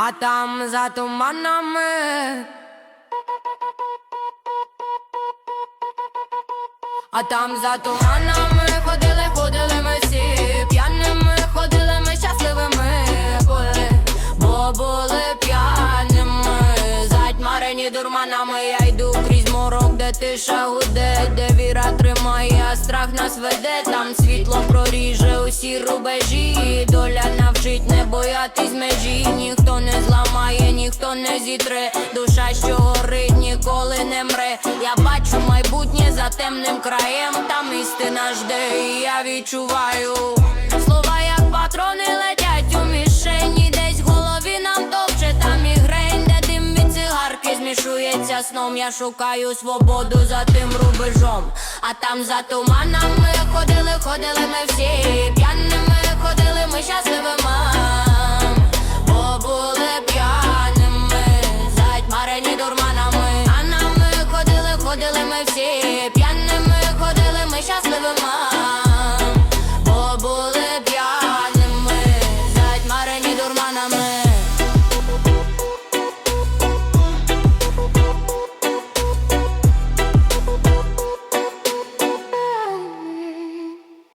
а там за туманами. А там за туманами ходили, ходили ми всі п'яними, ходили ми щасливими були, бо були п'яними, затьмарені дурманами, я йду крізь морок, де тиша гуде, де віра тримає, страх нас веде, там боятись межі, ніхто не зламає, ніхто не зітре, душа, що горить, ніколи не мре. Я бачу майбутнє за темним краєм, там істина жде, і я відчуваю слова, як патрони летять у мішені, десь в голові нам топче там мігрень, де дим від цигарки змішується сном. Я шукаю свободу за тим рубежом, а там за туманами ходили, ходили ми всі під урманами. А нам ми ходили, ходили ми всі. П'яними ходили, ми щасливими.